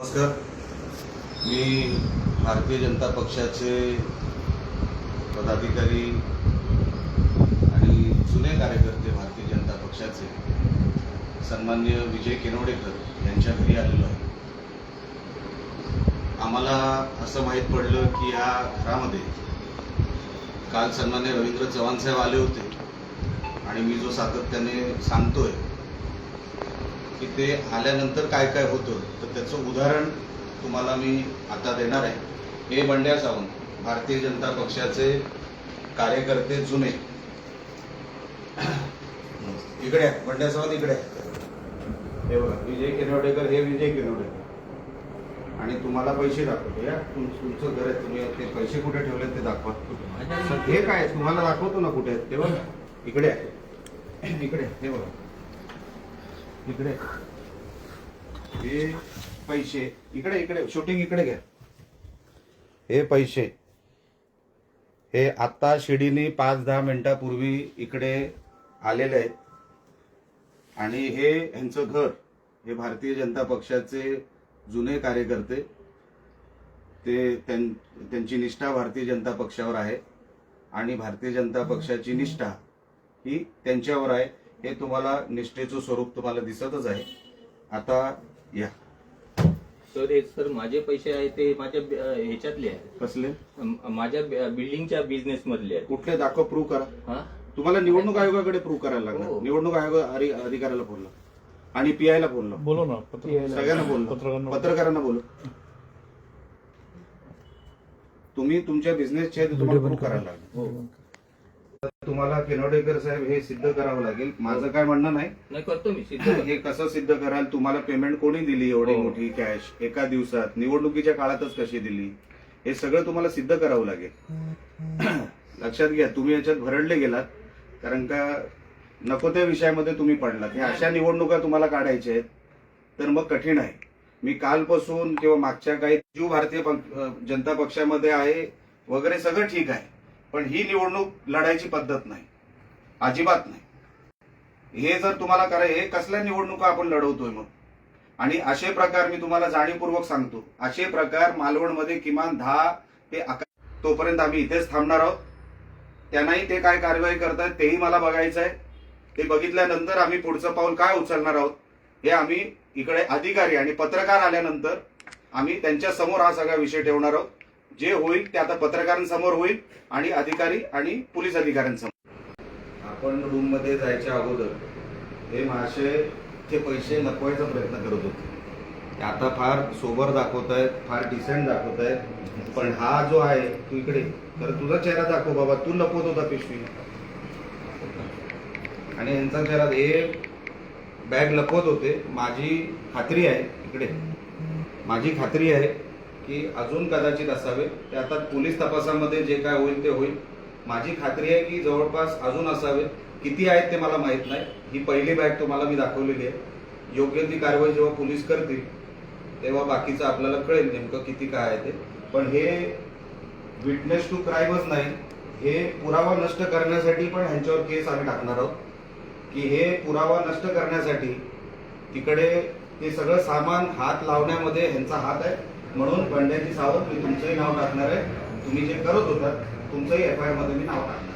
नमस्कार. मी भारतीय जनता पक्षाचे पदाधिकारी आणि जुने कार्यकर्ते भारतीय जनता पक्षाचे सन्मान्य विजय केनवडेकर यांच्या घरी आलेलो आहे. आम्हाला असं माहीत पडलं की या घरामध्ये काल सन्मान्य रवींद्र चव्हाण साहेब आले होते आणि मी जो सातत्याने सांगतोय की ते आल्यानंतर काय काय होतं तर त्याचं उदाहरण तुम्हाला मी आता देणार आहे. हे बंड्या सावंत भारतीय जनता पक्षाचे कार्यकर्ते जुने. इकडे आहे, बंड्या सावंत इकडे आहे. हे बघा विजय किनवडेकर हे विजय किनवडेकर आणि तुम्हाला पैसे दाखवतो या तुम- तुमचं घर आहे तुम्ही ते पैसे कुठे ठेवले ते दाखवा. हे काय तुम्हाला दाखवतो ना कुठे आहेत ते बघा. इकडे आहे. इकडे हे बघा. इकडे. हे पैसे. इकडे इकडे. शूटिंग इकडे घ्या. हे पैसे. हे आत्ता शिडीने पाच दहा मिनिटापूर्वी इकडे आलेले आहेत. आणि हे यांचं घर. हे भारतीय जनता पक्षाचे जुने कार्यकर्ते. ते त्यांची निष्ठा भारतीय जनता पक्षावर आहे. आणि भारतीय जनता पक्षाची निष्ठा ही त्यांच्यावर आहे. हे तुम्हाला निष्ठेचं स्वरूप तुम्हाला दिसतच आहे. आता या. सर हे सर माझे पैसे आहेत ते माझ्या ह्याच्यातले आहेत. कसले? माझ्या बिल्डिंगच्या बिझनेस मधले आहेत. कुठले दाखव प्रूव्ह करा. हा? तुम्हाला निवडणूक आयोगाकडे प्रूव्ह करायला लागणार. हो. निवडणूक आयोग अधि- अधिकाऱ्याला बोलला. आणि पीआयला बोललो. बोलो ना पत्र सगळ्यांना बोललो. पत्रकारांना पत्रकारांना बोलू तुम्ही तुमच्या बिझनेसचे तुम्हाला प्रूव्ह करायला लागेल हो. तुम्हाला केनोडेकर साहेब हे सिद्ध करावं लागेल. माझं काय म्हणणं नाही. नाही करतो मी सिद्ध हे कसं सिद्ध कराल? तुम्हाला पेमेंट कोणी दिली एवढी हो. मोठी कॅश एका दिवसात? निवडणुकीच्या काळातच कशी दिली? हे सगळं तुम्हाला सिद्ध करावं लागेल. लक्षात घ्या तुम्ही याच्यात भरडले गेलात. कारण का नको त्या विषयामध्ये तुम्ही पडलात. हे अशा निवडणुका तुम्हाला काढायच्या आहेत. तर मग कठीण आहे. मी कालपासून किंवा मागच्या काही जीव भारतीय जनता पक्षामध्ये आहे. वगैरे सगळं ठीक आहे. पण ही निवडणूक लढायची पद्धत नाही. अजिबात नाही. हे जर तुम्हाला कराय हे कसल्या निवडणुका आपण लढवतोय मग? आणि असे प्रकार मी तुम्हाला जाणीवपूर्वक सांगतो. असे प्रकार मालवणमध्ये किमान दहा ते अकरा तोपर्यंत आम्ही इथेच थांबणार आहोत. त्यांनाही ते काय कारवाई करतायत तेही मला बघायचं आहे ते बघितल्यानंतर आम्ही पुढचं पाऊल काय उचलणार आहोत हे आम्ही इकडे अधिकारी आणि पत्रकार आल्यानंतर आम्ही त्यांच्यासमोर हा सगळा विषय ठेवणार आहोत. जे होईल ते आता पत्रकारांसमोर होईल आणि अधिकारी आणि पोलीस अधिकाऱ्यांसमोर. आपण रूममध्ये जायच्या अगोदर हे महाशय ते पैसे लपवायचा प्रयत्न करत होते. ते आता फार सोबर दाखवत आहेत फार डिसेंट दाखवत आहेत. पण हा जो आहे तू इकडे तर तुझा चेहरा दाखव बाबा तू लपवत होता पिशवी. आणि यांचा चेहरा हे बॅग लपवत होते. माझी खात्री आहे इकडे. माझी खात्री आहे की अजून कदाचित असावे. ते आता पोलीस तपासामध्ये जे काय होईल ते होईल. माझी खात्री आहे की जवळपास अजून असावे. किती आहेत ते मला माहीत नाही. ही पहिली बॅग तुम्हाला मी दाखवलेली आहे. योग्य ती कारवाई जेव्हा पोलीस करतील तेव्हा बाकीचं आपल्याला कळेल नेमकं किती काय आहे ते. पण हे विटनेस टू क्राईमच नाही. हे पुरावा नष्ट करण्यासाठी पण ह्यांच्यावर केस आम्ही टाकणार आहोत. की हे पुरावा नष्ट करण्यासाठी तिकडे ते सगळं सामान हात लावण्यामध्ये ह्यांचा हात आहे. म्हणून बंड्याची सावध मी तुमचंही नाव टाकणार आहे. तुम्ही जे करत होतात तुमचंही एफ आय आरमध्ये मी नाव टाकणार.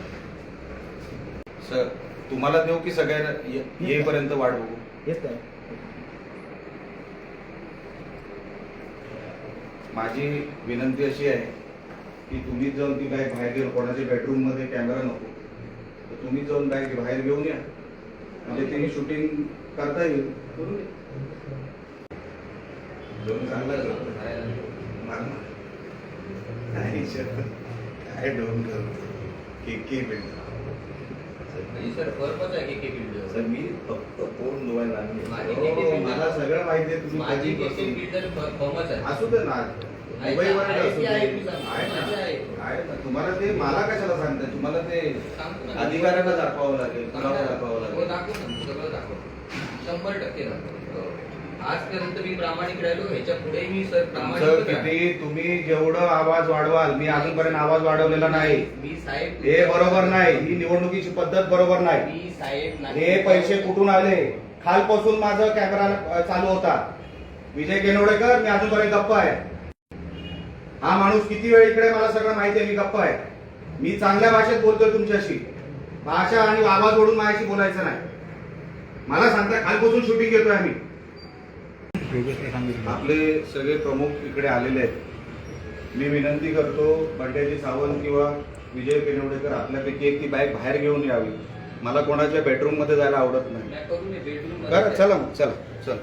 सर तुम्हाला देऊ की सगळ्यांना ये- येईपर्यंत वाट बघू? येत आहे माझी विनंती अशी आहे की तुम्ही जाऊन ती बॅग बाहेर घेऊन कोणाच्या बेडरूममध्ये कॅमेरा नको. तर तुम्ही जाऊन बॅग बाहेर घेऊन या. म्हणजे ते शूटिंग करता येईल. करू दे. जाऊन चांगलं नाही सर. काय डोन करू? के के बिल्डर सर पर्पज आहे की बिल्डर सर मी फक्त फोन धुवायला हो, मला सगळं माहिती आहे तुम्ही माझी कधीपासून- बिल्डर फॉर्मच आहे. असू दे ना. मुंबईवर असू दे. सांगतो. तुम्हाला ते मला कशाला सांगताय तुम्हाला ते सांगतो ना. अधिकाऱ्यांना दाखवावं लागेल दाखवावं हो लागेल दाखव ना. सगळं दाखव शंभर टक्के दाखव हो. आजपर्यंत मी प्रामाणिक राहिलो ह्याच्या पुढे मी सर तुमचं प्रामाणिक किती? तुम्ही जेवढं आवाज वाढवाल मी अजूनपर्यंत आवाज वाढवलेला नाही. मी साहेब हे बरोबर नाही. ही निवडणुकीची पद्धत बरोबर नाही. मी साहेब नाही. हे पैसे कुठून आले? खालपासून माझा कॅमेरा अ, चालू होता. विजय केनवडेकर मी अजूनपर्यंत गप्पा आहे. हा माणूस किती वेळ इकडे मला सगळं माहिती आहे मी गप्पा आहे. मी चांगल्या भाषेत बोलतोय तुमच्याशी. भाषा आणि आवाज ओढून माझ्याशी बोलायचं नाही. मला सांगता खालपासून शूटिंग घेतोय आम्ही. आपले सगळे प्रमुख इकडे आलेले आहेत. मी विनंती करतो बंड्याजी सावंत किंवा विजय पेनवडेकर आपल्यापैकी एक ती बाईक बाहेर घेऊन यावी. मला कोणाच्या बेडरूममध्ये जायला आवडत नाही. बरं. चला मग चला चला.